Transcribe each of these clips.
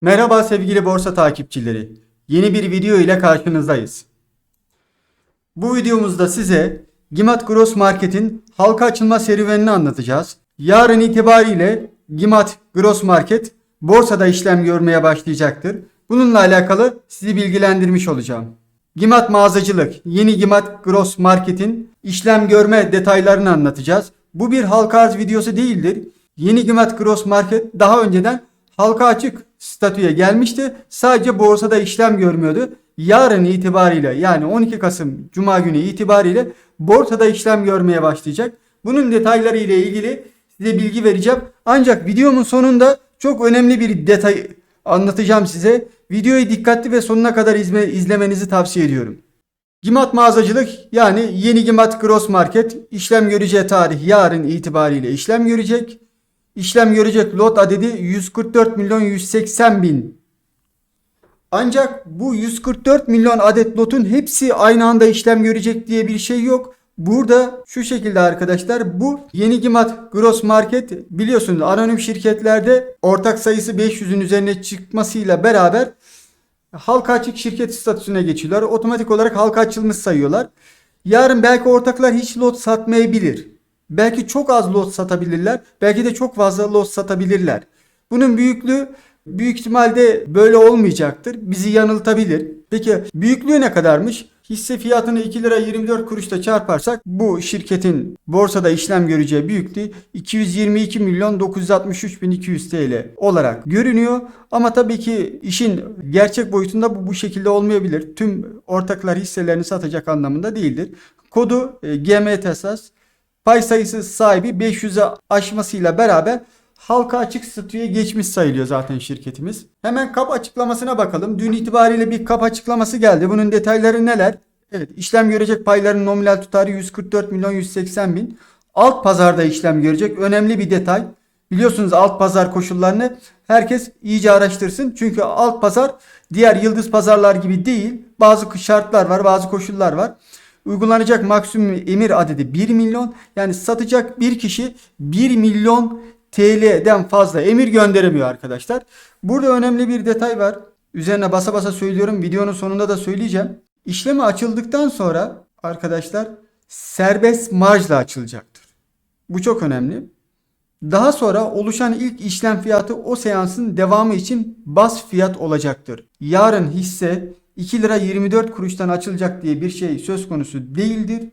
Merhaba sevgili borsa takipçileri. Yeni bir video ile karşınızdayız. Bu videomuzda size Gimat Gross Market'in halka açılma serüvenini anlatacağız. Yarın itibariyle Gimat Gross Market borsada işlem görmeye başlayacaktır. Bununla alakalı sizi bilgilendirmiş olacağım. Gimat mağazacılık, yeni Gimat Gross Market'in işlem görme detaylarını anlatacağız. Bu bir halka arz videosu değildir. Yeni Gimat Gross Market daha önceden halka açık statüye gelmişti. Sadece borsada işlem görmüyordu. Yarın itibariyle yani 12 Kasım Cuma günü itibariyle borsada işlem görmeye başlayacak. Bunun detayları ile ilgili size bilgi vereceğim. Ancak videomun sonunda çok önemli bir detay anlatacağım size. Videoyu dikkatli ve sonuna kadar izme, izlemenizi tavsiye ediyorum. Gimat mağazacılık yani yeni Gimat Gross Market işlem göreceği tarih yarın itibariyle işlem görecek. İşlem görecek lot adedi 144 milyon 180 bin. Ancak bu 144 milyon adet lotun hepsi aynı anda işlem görecek diye bir şey yok. Burada şu şekilde arkadaşlar bu yeni Gimat Gross Market biliyorsunuz anonim şirketlerde ortak sayısı 500'ün üzerine çıkmasıyla beraber halka açık şirket statüsüne geçiyorlar. Otomatik olarak halka açılmış sayıyorlar. Yarın belki ortaklar hiç lot satmayabilir. Belki çok az lot satabilirler. Belki de çok fazla lot satabilirler. Bunun büyüklüğü büyük ihtimalle böyle olmayacaktır. Bizi yanıltabilir. Peki büyüklüğü ne kadarmış? Hisse fiyatını 2 lira 24 kuruşla çarparsak bu şirketin borsada işlem göreceği büyüklüğü 222 milyon 963 bin 200 TL olarak görünüyor. Ama tabii ki işin gerçek boyutunda bu bu şekilde olmayabilir. Tüm ortaklar hisselerini satacak anlamında değildir. Kodu e, GMTSAS pay sayısı sahibi 500'e aşmasıyla beraber halka açık statüye geçmiş sayılıyor zaten şirketimiz. Hemen kap açıklamasına bakalım. Dün itibariyle bir kap açıklaması geldi. Bunun detayları neler? Evet işlem görecek payların nominal tutarı 144 milyon 180 bin. Alt pazarda işlem görecek. Önemli bir detay. Biliyorsunuz alt pazar koşullarını herkes iyice araştırsın. Çünkü alt pazar diğer yıldız pazarlar gibi değil. Bazı şartlar var, bazı koşullar var. Uygulanacak maksimum emir adedi 1 milyon. Yani satacak bir kişi 1 milyon TL'den fazla emir gönderemiyor arkadaşlar. Burada önemli bir detay var. Üzerine basa basa söylüyorum. Videonun sonunda da söyleyeceğim. İşlemi açıldıktan sonra arkadaşlar serbest marjla açılacaktır. Bu çok önemli. Daha sonra oluşan ilk işlem fiyatı o seansın devamı için bas fiyat olacaktır. Yarın hisse 2 lira 24 kuruştan açılacak diye bir şey söz konusu değildir.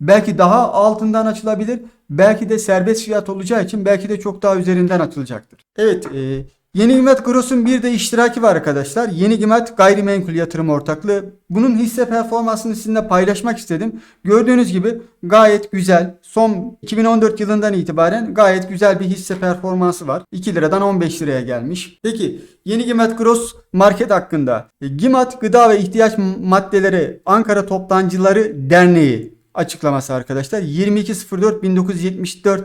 Belki daha altından açılabilir. Belki de serbest fiyat olacağı için belki de çok daha üzerinden açılacaktır. Evet e, Yeni Gimat Gross'un bir de iştiraki var arkadaşlar. Yeni Gimat Gayrimenkul Yatırım Ortaklığı. Bunun hisse performansını sizinle paylaşmak istedim. Gördüğünüz gibi gayet güzel. Son 2014 yılından itibaren gayet güzel bir hisse performansı var. 2 liradan 15 liraya gelmiş. Peki Yeni Gimat Gross Market hakkında. E, Gimat Gıda ve İhtiyaç Maddeleri Ankara Toptancıları Derneği açıklaması arkadaşlar. 22.04.1974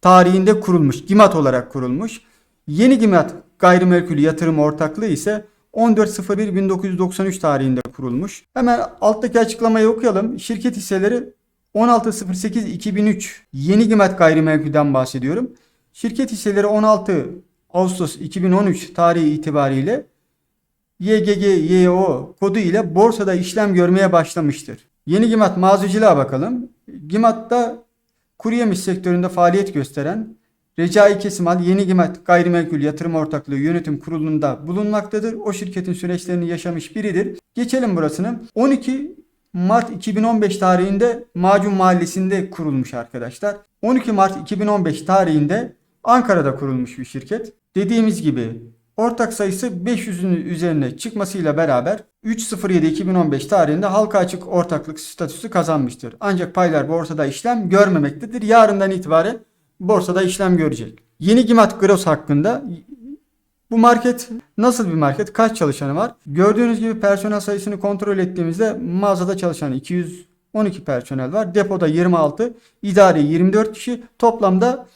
tarihinde kurulmuş. Gimat olarak kurulmuş. Yeni Gimat Gayrimenkul Yatırım Ortaklığı ise 14.01.1993 tarihinde kurulmuş. Hemen alttaki açıklamayı okuyalım. Şirket hisseleri 16.08.2003 Yeni Gimat Gayrimenkul'den bahsediyorum. Şirket hisseleri 16 Ağustos 2013 tarihi itibariyle YGGYO kodu ile borsada işlem görmeye başlamıştır. Yeni Gimat mağazacılığa bakalım. Gimat'ta kuru yemiş sektöründe faaliyet gösteren Recai Kesimal Yeni Gimat Gayrimenkul Yatırım Ortaklığı Yönetim Kurulu'nda bulunmaktadır. O şirketin süreçlerini yaşamış biridir. Geçelim burasını. 12 Mart 2015 tarihinde Macun Mahallesi'nde kurulmuş arkadaşlar. 12 Mart 2015 tarihinde Ankara'da kurulmuş bir şirket. Dediğimiz gibi ortak sayısı 500'ün üzerine çıkmasıyla beraber 3.07.2015 tarihinde halka açık ortaklık statüsü kazanmıştır. Ancak paylar borsada işlem görmemektedir. Yarından itibaren borsada işlem görecek. Yeni Gimat Gross hakkında bu market nasıl bir market? Kaç çalışanı var? Gördüğünüz gibi personel sayısını kontrol ettiğimizde mağazada çalışan 212 personel var. Depoda 26, idari 24 kişi. Toplamda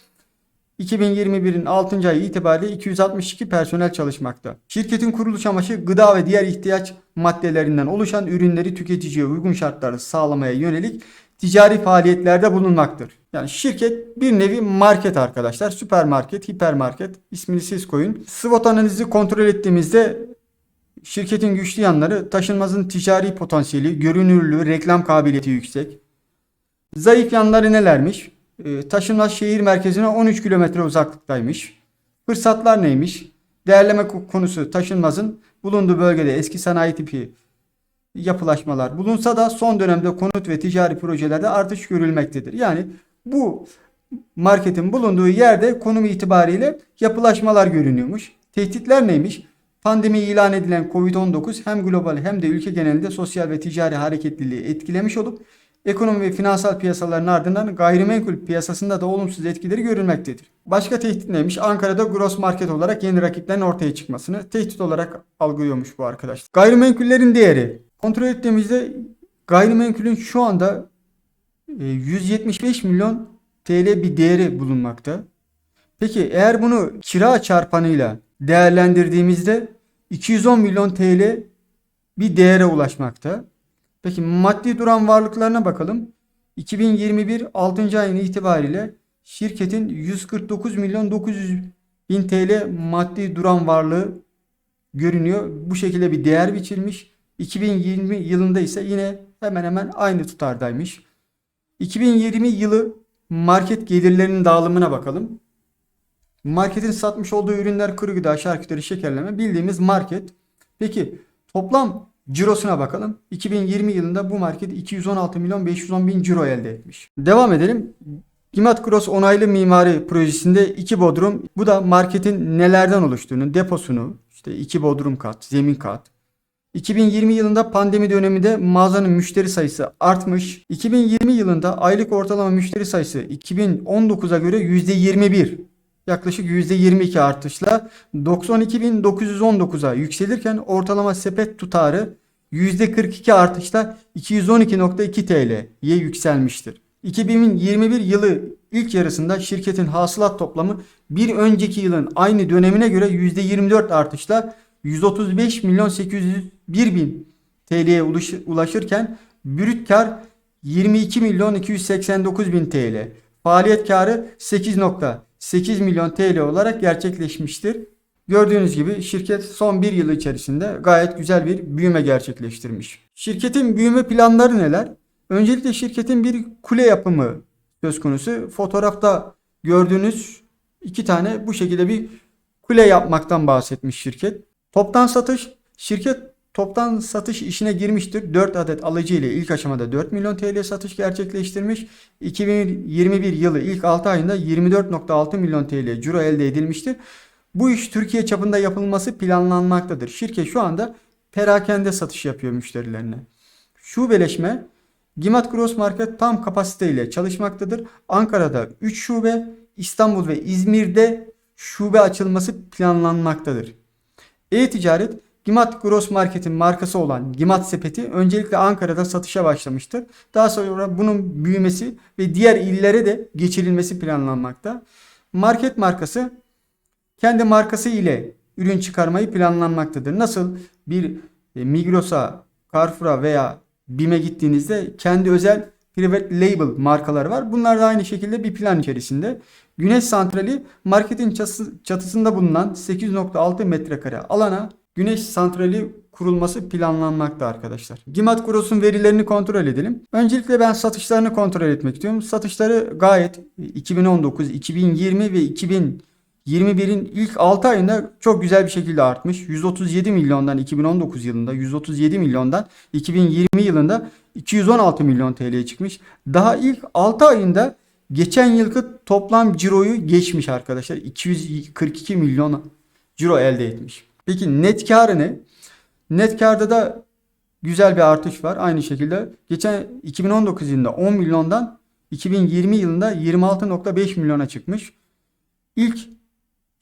2021'in 6. ayı itibariyle 262 personel çalışmakta. Şirketin kuruluş amacı gıda ve diğer ihtiyaç maddelerinden oluşan ürünleri tüketiciye uygun şartlarda sağlamaya yönelik ticari faaliyetlerde bulunmaktır. Yani şirket bir nevi market arkadaşlar. Süpermarket, hipermarket ismini siz koyun. SWOT analizi kontrol ettiğimizde şirketin güçlü yanları taşınmazın ticari potansiyeli, görünürlüğü, reklam kabiliyeti yüksek. Zayıf yanları nelermiş? Ee, taşınmaz şehir merkezine 13 kilometre uzaklıktaymış. Fırsatlar neymiş? Değerleme ko- konusu taşınmazın bulunduğu bölgede eski sanayi tipi yapılaşmalar bulunsa da son dönemde konut ve ticari projelerde artış görülmektedir. Yani bu marketin bulunduğu yerde konum itibariyle yapılaşmalar görünüyormuş. Tehditler neymiş? Pandemi ilan edilen Covid-19 hem global hem de ülke genelinde sosyal ve ticari hareketliliği etkilemiş olup ekonomi ve finansal piyasaların ardından gayrimenkul piyasasında da olumsuz etkileri görülmektedir. Başka tehdit neymiş? Ankara'da gross market olarak yeni rakiplerin ortaya çıkmasını tehdit olarak algılıyormuş bu arkadaş. Gayrimenkullerin değeri. Kontrol ettiğimizde gayrimenkulün şu anda e, 175 milyon TL bir değeri bulunmakta. Peki eğer bunu kira çarpanıyla değerlendirdiğimizde 210 milyon TL bir değere ulaşmakta. Peki maddi duran varlıklarına bakalım. 2021 6. ayın itibariyle şirketin 149 milyon 900 bin TL maddi duran varlığı görünüyor. Bu şekilde bir değer biçilmiş. 2020 yılında ise yine hemen hemen aynı tutardaymış. 2020 yılı market gelirlerinin dağılımına bakalım. Marketin satmış olduğu ürünler kuru gıda, şarküteri, şekerleme bildiğimiz market. Peki toplam cirosuna bakalım. 2020 yılında bu market 216 milyon 510 bin ciro elde etmiş. Devam edelim. Gimat Cross onaylı mimari projesinde iki bodrum. Bu da marketin nelerden oluştuğunu, deposunu, işte iki bodrum kat, zemin kat. 2020 yılında pandemi döneminde mağazanın müşteri sayısı artmış. 2020 yılında aylık ortalama müşteri sayısı 2019'a göre %21 yaklaşık %22 artışla 92.919'a yükselirken ortalama sepet tutarı %42 artışla 212.2 TL'ye yükselmiştir. 2021 yılı ilk yarısında şirketin hasılat toplamı bir önceki yılın aynı dönemine göre %24 artışla 135 milyon 801 bin TL'ye ulaşırken brüt kar 22 milyon 289 bin TL. Faaliyet karı 8.8 milyon TL olarak gerçekleşmiştir. Gördüğünüz gibi şirket son bir yıl içerisinde gayet güzel bir büyüme gerçekleştirmiş. Şirketin büyüme planları neler? Öncelikle şirketin bir kule yapımı söz konusu. Fotoğrafta gördüğünüz iki tane bu şekilde bir kule yapmaktan bahsetmiş şirket. Toptan satış şirket toptan satış işine girmiştir. 4 adet alıcı ile ilk aşamada 4 milyon TL satış gerçekleştirmiş. 2021 yılı ilk 6 ayında 24.6 milyon TL ciro elde edilmiştir. Bu iş Türkiye çapında yapılması planlanmaktadır. Şirket şu anda perakende satış yapıyor müşterilerine. Şubeleşme Gimat Gross Market tam kapasiteyle çalışmaktadır. Ankara'da 3 şube, İstanbul ve İzmir'de şube açılması planlanmaktadır. E-ticaret Gimat Gross Market'in markası olan Gimat Sepeti öncelikle Ankara'da satışa başlamıştır. Daha sonra bunun büyümesi ve diğer illere de geçirilmesi planlanmakta. Market markası kendi markası ile ürün çıkarmayı planlanmaktadır. Nasıl bir e, Migros'a, Carrefour'a veya BİM'e gittiğinizde kendi özel private label markaları var. Bunlar da aynı şekilde bir plan içerisinde. Güneş santrali marketin çatısında bulunan 8.6 metrekare alana güneş santrali kurulması planlanmakta arkadaşlar. Gimat Gross'un verilerini kontrol edelim. Öncelikle ben satışlarını kontrol etmek istiyorum. Satışları gayet 2019, 2020 ve 2021'in ilk 6 ayında çok güzel bir şekilde artmış. 137 milyondan 2019 yılında, 137 milyondan 2020 yılında 216 milyon TL'ye çıkmış. Daha ilk 6 ayında geçen yılki toplam ciroyu geçmiş arkadaşlar. 242 milyon ciro elde etmiş. Peki net karı ne? Net karda da güzel bir artış var. Aynı şekilde geçen 2019 yılında 10 milyondan 2020 yılında 26.5 milyona çıkmış. İlk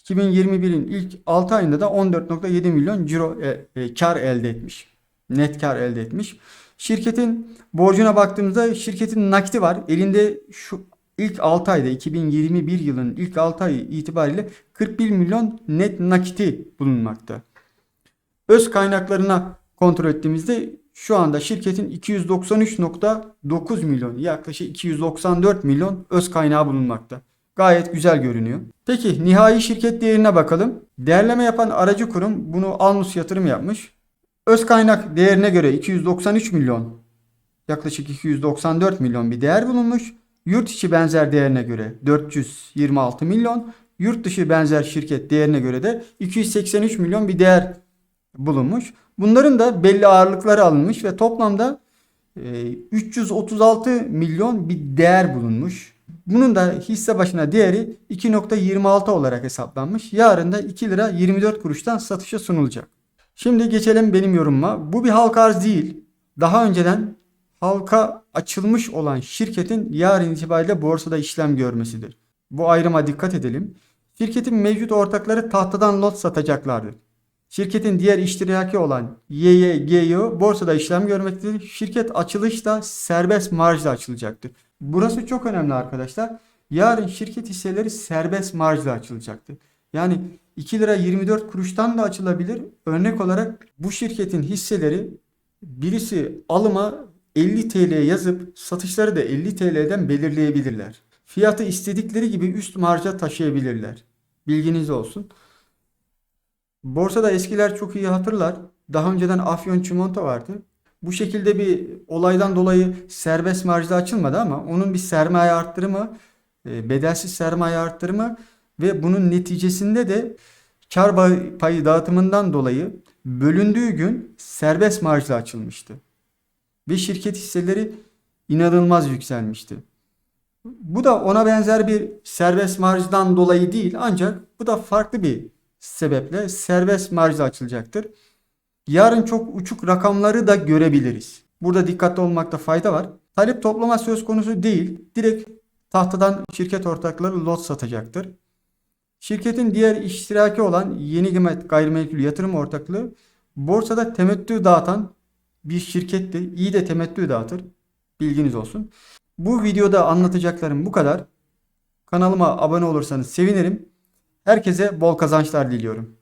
2021'in ilk 6 ayında da 14.7 milyon ciro e, e, kar elde etmiş. Net kar elde etmiş. Şirketin borcuna baktığımızda şirketin nakiti var. Elinde şu ilk 6 ayda 2021 yılının ilk 6 ayı itibariyle 41 milyon net nakiti bulunmakta. Öz kaynaklarına kontrol ettiğimizde şu anda şirketin 293.9 milyon yaklaşık 294 milyon öz kaynağı bulunmakta. Gayet güzel görünüyor. Peki nihai şirket değerine bakalım. Değerleme yapan aracı kurum bunu Alnus yatırım yapmış. Öz kaynak değerine göre 293 milyon yaklaşık 294 milyon bir değer bulunmuş. Yurt içi benzer değerine göre 426 milyon, yurt dışı benzer şirket değerine göre de 283 milyon bir değer bulunmuş. Bunların da belli ağırlıkları alınmış ve toplamda e, 336 milyon bir değer bulunmuş. Bunun da hisse başına değeri 2.26 olarak hesaplanmış. Yarın da 2 lira 24 kuruştan satışa sunulacak. Şimdi geçelim benim yorumuma. Bu bir halka arz değil. Daha önceden halka açılmış olan şirketin yarın itibariyle borsada işlem görmesidir. Bu ayrıma dikkat edelim. Şirketin mevcut ortakları tahtadan lot satacaklardır. Şirketin diğer iştiraki olan YYGYO borsada işlem görmektedir. Şirket açılışta serbest marjla açılacaktır. Burası çok önemli arkadaşlar. Yarın şirket hisseleri serbest marjla açılacaktır. Yani 2 lira 24 kuruştan da açılabilir. Örnek olarak bu şirketin hisseleri birisi alıma 50 TL yazıp satışları da 50 TL'den belirleyebilirler. Fiyatı istedikleri gibi üst marja taşıyabilirler. Bilginiz olsun. Borsada eskiler çok iyi hatırlar. Daha önceden Afyon Çimento vardı. Bu şekilde bir olaydan dolayı serbest marjda açılmadı ama onun bir sermaye arttırımı, e, bedelsiz sermaye arttırımı ve bunun neticesinde de kar pay- payı dağıtımından dolayı bölündüğü gün serbest marjla açılmıştı. Ve şirket hisseleri inanılmaz yükselmişti. Bu da ona benzer bir serbest marjdan dolayı değil ancak bu da farklı bir sebeple serbest marjla açılacaktır. Yarın çok uçuk rakamları da görebiliriz. Burada dikkatli olmakta fayda var. Talep toplama söz konusu değil. Direkt tahtadan şirket ortakları lot satacaktır. Şirketin diğer iştiraki olan Yeni Gimet Gayrimenkul Yatırım Ortaklığı borsada temettü dağıtan bir şirkettir. İyi de temettü dağıtır. Bilginiz olsun. Bu videoda anlatacaklarım bu kadar. Kanalıma abone olursanız sevinirim. Herkese bol kazançlar diliyorum.